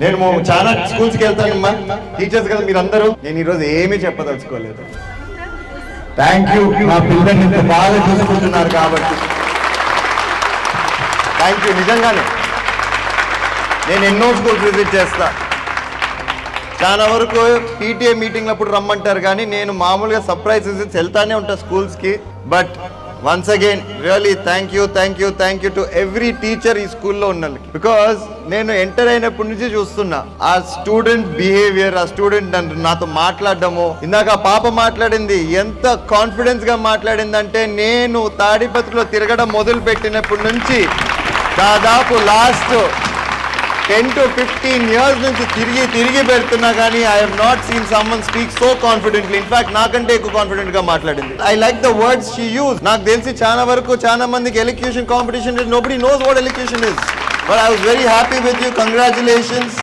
నేను మొ- చాలా స్కూల్స్కి వెళ్తానమ్మా టీచర్స్ కదా మీరందరూ. నేను ఈరోజు ఏమీ చెప్పదలుచుకోలేదు. థ్యాంక్ యూ నా పిల్లల్ని ఇంత బాగా చూసుకుంటున్నారు కాబట్టి. థ్యాంక్ యూ నిజంగానే. నేను ఎన్నో స్కూల్స్ విజిట్ చేస్తా. చాలా వరకు పీటీఏ మీటింగ్ అప్పుడు రమ్మంటారు కానీ నేను మామూలుగా సర్ప్రైజ్ విజిట్స్ వెళ్తానే ఉంటా స్కూల్స్కి but once again really thank you thank you thank you to every teacher ఈ స్కూల్లో ఉన్న బికాస్ నేను ఎంటర్ అయినప్పటి నుంచి చూస్తున్నా ఆ స్టూడెంట్ బిహేవియర్ ఆ స్టూడెంట్ నన్ను నాతో మాట్లాడడము. ఇందాక ఆ పాప మాట్లాడింది ఎంత కాన్ఫిడెన్స్గా మాట్లాడిందంటే నేను తాడిపత్రిలో తిరగడం మొదలు పెట్టినప్పటి నుంచి దాదాపు last ten to fifteen years నుంచి తిరిగి తిరిగి పెడుతున్నా కానీ I have not seen someone speak so confidently in fact నాకంటే ఎక్కువ కాన్ఫిడెంట్గా మాట్లాడింది. I like the words she use నాకు తెలిసి చాలా వరకు చాలా మందికి elocution competition nobody knows what elocution is but I was very happy with you congratulations